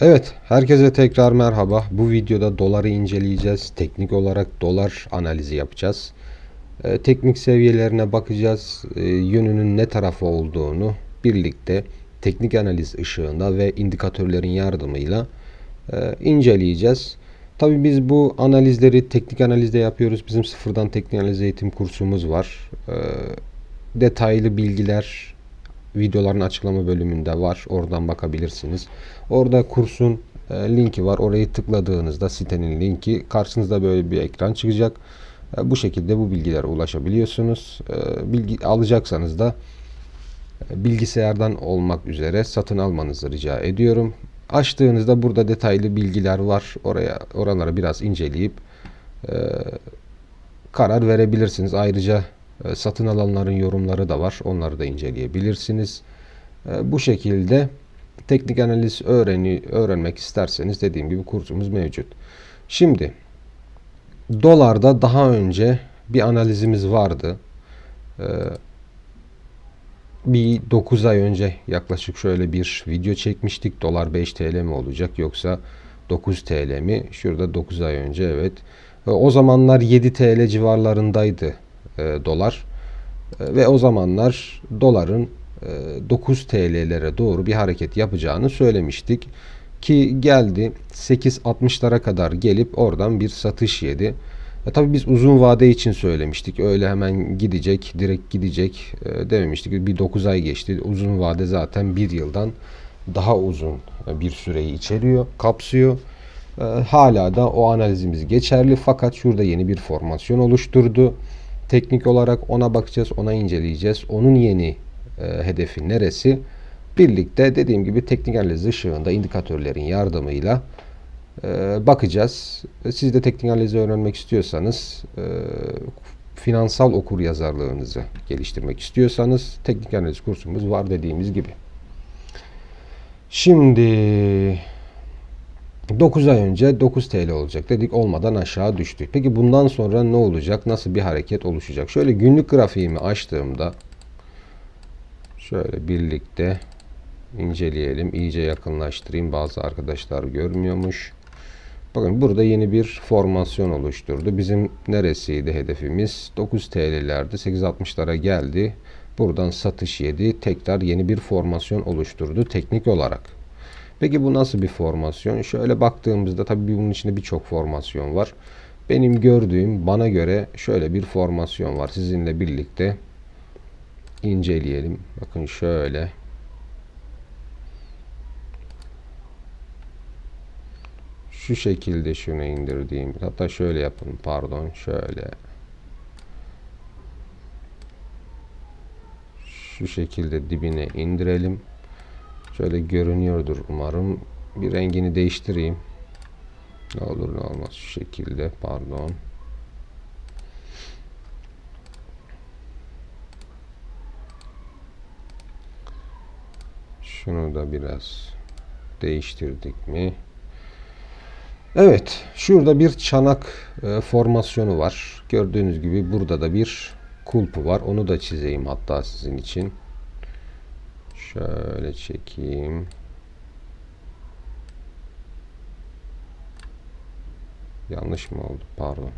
Evet, herkese tekrar merhaba. Bu videoda doları inceleyeceğiz. Teknik olarak dolar analizi yapacağız. Ee, teknik seviyelerine bakacağız. Ee, yönünün ne tarafa olduğunu birlikte teknik analiz ışığında ve indikatörlerin yardımıyla e, inceleyeceğiz. Tabii biz bu analizleri teknik analizde yapıyoruz. Bizim sıfırdan teknik analiz eğitim kursumuz var. Ee, detaylı bilgiler videoların açıklama bölümünde var. Oradan bakabilirsiniz. Orada kursun e, linki var. Orayı tıkladığınızda sitenin linki karşınızda böyle bir ekran çıkacak. E, bu şekilde bu bilgilere ulaşabiliyorsunuz. E, bilgi alacaksanız da bilgisayardan olmak üzere satın almanızı rica ediyorum. Açtığınızda burada detaylı bilgiler var. Oraya oraları biraz inceleyip karar verebilirsiniz. Ayrıca satın alanların yorumları da var. Onları da inceleyebilirsiniz. E, bu şekilde teknik analiz öğreni, öğrenmek isterseniz dediğim gibi kursumuz mevcut. Şimdi dolarda daha önce bir analizimiz vardı. E, bir 9 ay önce yaklaşık şöyle bir video çekmiştik. Dolar 5 TL mi olacak yoksa 9 TL mi? Şurada 9 ay önce evet. O zamanlar 7 TL civarlarındaydı e, dolar. E, Ve o zamanlar doların e, 9 TL'lere doğru bir hareket yapacağını söylemiştik. Ki geldi 8.60'lara kadar gelip oradan bir satış yedi. E tabii biz uzun vade için söylemiştik. Öyle hemen gidecek, direkt gidecek e, dememiştik. Bir 9 ay geçti. Uzun vade zaten bir yıldan daha uzun bir süreyi içeriyor, kapsıyor. E, hala da o analizimiz geçerli fakat şurada yeni bir formasyon oluşturdu. Teknik olarak ona bakacağız, ona inceleyeceğiz. Onun yeni e, hedefi neresi? Birlikte dediğim gibi teknik analiz ışığında indikatörlerin yardımıyla e, bakacağız. Siz de teknik analizi öğrenmek istiyorsanız, e, finansal okur yazarlığınızı geliştirmek istiyorsanız teknik analiz kursumuz var dediğimiz gibi. Şimdi 9 ay önce 9 TL olacak dedik olmadan aşağı düştü. Peki bundan sonra ne olacak? Nasıl bir hareket oluşacak? Şöyle günlük grafiğimi açtığımda şöyle birlikte inceleyelim. İyice yakınlaştırayım. Bazı arkadaşlar görmüyormuş. Bakın burada yeni bir formasyon oluşturdu. Bizim neresiydi hedefimiz? 9 TL'lerdi. 8.60'lara geldi. Buradan satış yedi. Tekrar yeni bir formasyon oluşturdu teknik olarak. Peki bu nasıl bir formasyon? Şöyle baktığımızda tabii bunun içinde birçok formasyon var. Benim gördüğüm bana göre şöyle bir formasyon var. Sizinle birlikte inceleyelim. Bakın şöyle. Şu şekilde şunu indirdiğim. Hatta şöyle yapın. Pardon. Şöyle. Şu şekilde dibine indirelim. Şöyle görünüyordur umarım. Bir rengini değiştireyim. Ne olur ne olmaz şu şekilde. Pardon. Şunu da biraz değiştirdik mi? Evet, şurada bir çanak e, formasyonu var. Gördüğünüz gibi burada da bir kulpu var. Onu da çizeyim hatta sizin için. Şöyle çekeyim. Yanlış mı oldu? Pardon.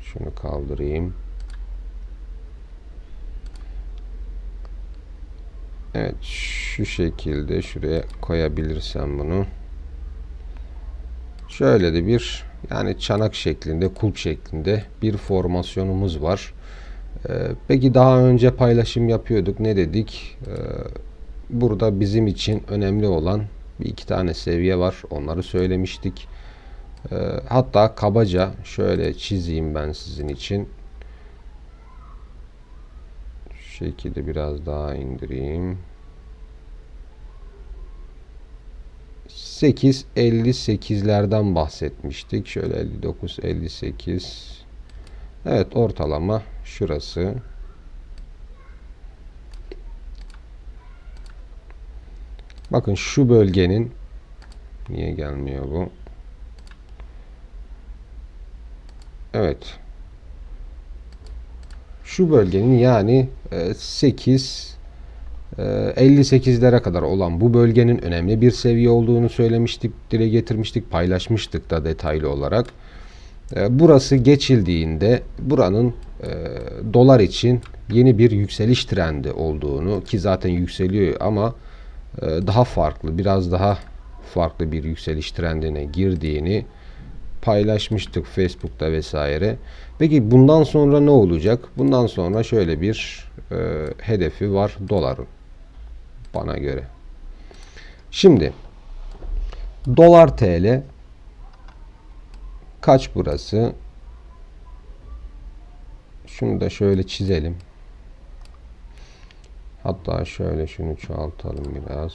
Şunu kaldırayım. Evet, şu şekilde şuraya koyabilirsem bunu. Şöyle de bir yani çanak şeklinde, kulp şeklinde bir formasyonumuz var. Ee, peki daha önce paylaşım yapıyorduk. Ne dedik? Ee, burada bizim için önemli olan bir iki tane seviye var. Onları söylemiştik. Ee, hatta kabaca şöyle çizeyim ben sizin için. Şu şekilde biraz daha indireyim. 8.58'lerden bahsetmiştik. Şöyle 59 58 Evet ortalama şurası. Bakın şu bölgenin niye gelmiyor bu? Evet. Şu bölgenin yani 8 e, 58'lere kadar olan bu bölgenin önemli bir seviye olduğunu söylemiştik, dile getirmiştik, paylaşmıştık da detaylı olarak. E, Burası geçildiğinde buranın e, dolar için yeni bir yükseliş trendi olduğunu ki zaten yükseliyor ama e, daha farklı, biraz daha farklı bir yükseliş trendine girdiğini paylaşmıştık Facebook'ta vesaire. Peki bundan sonra ne olacak? Bundan sonra şöyle bir e, hedefi var doların bana göre. Şimdi dolar TL kaç burası? Şunu da şöyle çizelim. Hatta şöyle şunu çoğaltalım biraz.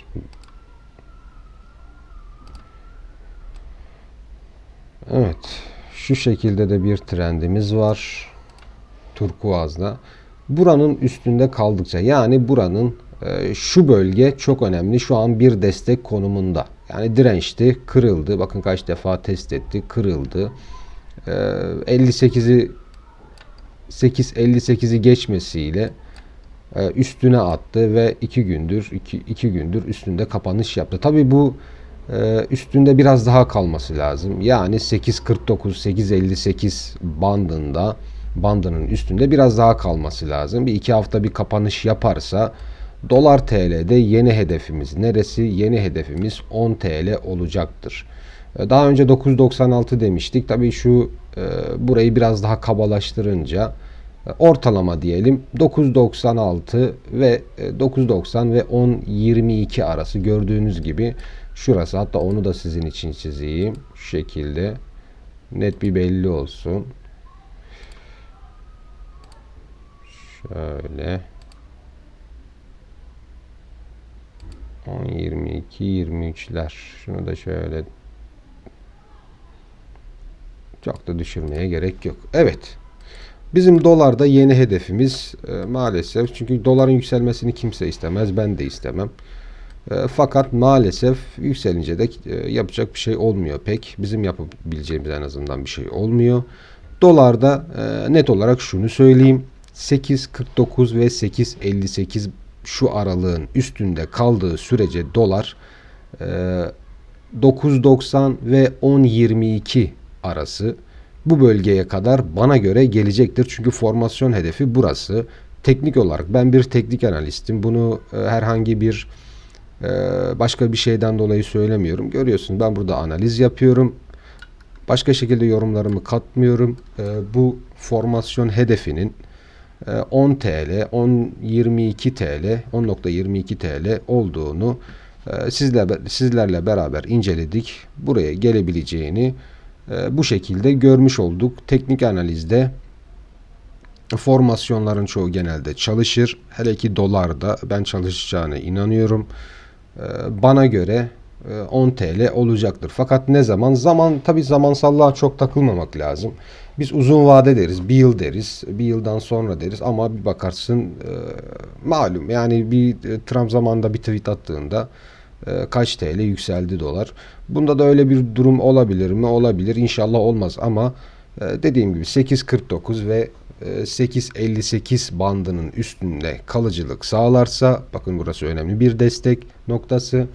Evet. Şu şekilde de bir trendimiz var. Turkuaz'da. Buranın üstünde kaldıkça yani buranın e, şu bölge çok önemli. Şu an bir destek konumunda. Yani dirençti, kırıldı. Bakın kaç defa test etti, kırıldı. E, 58'i 8.58'i geçmesiyle e, üstüne attı ve 2 gündür 2 2 gündür üstünde kapanış yaptı. Tabi bu e, üstünde biraz daha kalması lazım. Yani 8.49 8.58 bandında bandının üstünde biraz daha kalması lazım. Bir iki hafta bir kapanış yaparsa dolar TL'de yeni hedefimiz neresi? Yeni hedefimiz 10 TL olacaktır. E, Daha önce 9.96 demiştik. Tabii şu e, burayı biraz daha kabalaştırınca e, ortalama diyelim 9.96 ve e, 9.90 ve 10.22 arası gördüğünüz gibi şurası hatta onu da sizin için çizeyim şu şekilde net bir belli olsun. Şöyle 10 22 23'ler. Şunu da şöyle çok da düşürmeye gerek yok. Evet. Bizim dolarda yeni hedefimiz e, maalesef çünkü doların yükselmesini kimse istemez. Ben de istemem. E, fakat maalesef yükselince de e, yapacak bir şey olmuyor pek. Bizim yapabileceğimiz en azından bir şey olmuyor. Dolarda e, net olarak şunu söyleyeyim. 8.49 ve 8.58 şu aralığın üstünde kaldığı sürece dolar e, 9.90 ve 10.22 arası bu bölgeye kadar bana göre gelecektir. Çünkü formasyon hedefi burası. Teknik olarak ben bir teknik analistim. Bunu e, herhangi bir e, başka bir şeyden dolayı söylemiyorum. Görüyorsun ben burada analiz yapıyorum. Başka şekilde yorumlarımı katmıyorum. E, bu formasyon hedefinin 10 TL, 10.22 TL, 10.22 TL olduğunu e, sizle, sizlerle beraber inceledik. Buraya gelebileceğini e, bu şekilde görmüş olduk. Teknik analizde formasyonların çoğu genelde çalışır. Hele ki dolarda ben çalışacağına inanıyorum. E, bana göre 10 TL olacaktır. Fakat ne zaman? Zaman tabi zamansallığa çok takılmamak lazım. Biz uzun vade deriz, bir yıl deriz, bir yıldan sonra deriz ama bir bakarsın e, malum yani bir e, Trump zamanında bir tweet attığında e, kaç TL yükseldi dolar. Bunda da öyle bir durum olabilir mi? Olabilir. İnşallah olmaz ama e, dediğim gibi 8.49 ve e, 8.58 bandının üstünde kalıcılık sağlarsa bakın burası önemli bir destek noktası.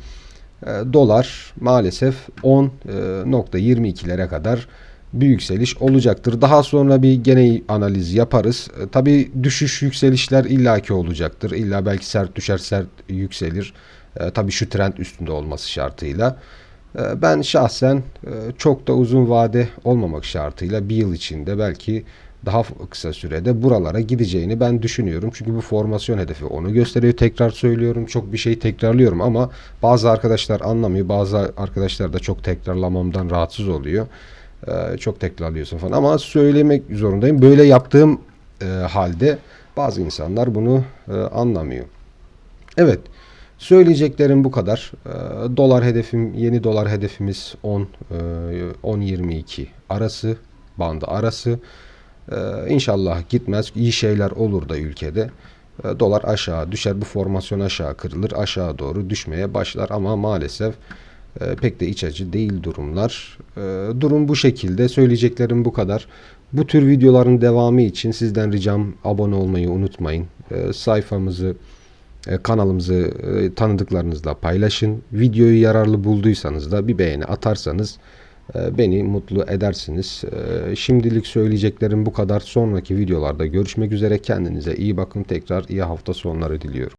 E, dolar maalesef 10.22'lere kadar bir yükseliş olacaktır. Daha sonra bir gene analiz yaparız. E, Tabi düşüş yükselişler illaki olacaktır. İlla belki sert düşer sert yükselir. E, tabii şu trend üstünde olması şartıyla. E, ben şahsen e, çok da uzun vade olmamak şartıyla bir yıl içinde belki daha kısa sürede buralara gideceğini ben düşünüyorum. Çünkü bu formasyon hedefi onu gösteriyor. Tekrar söylüyorum. Çok bir şey tekrarlıyorum ama bazı arkadaşlar anlamıyor. Bazı arkadaşlar da çok tekrarlamamdan rahatsız oluyor. E, çok tekrarlıyorsun falan ama söylemek zorundayım. Böyle yaptığım e, halde bazı insanlar bunu e, anlamıyor. Evet. Söyleyeceklerim bu kadar. E, dolar hedefim, yeni dolar hedefimiz 10 e, 10.22 arası, bandı arası. E, inşallah gitmez. İyi şeyler olur da ülkede. E, dolar aşağı düşer. Bu formasyon aşağı kırılır. Aşağı doğru düşmeye başlar ama maalesef e, pek de iç açıcı değil durumlar. E, durum bu şekilde. Söyleyeceklerim bu kadar. Bu tür videoların devamı için sizden ricam abone olmayı unutmayın. Sayfamızı E, kanalımızı e, tanıdıklarınızla paylaşın. Videoyu yararlı bulduysanız da bir beğeni atarsanız beni mutlu edersiniz. E, şimdilik söyleyeceklerim bu kadar. Sonraki videolarda görüşmek üzere. Kendinize iyi bakın. Tekrar iyi hafta sonları diliyorum.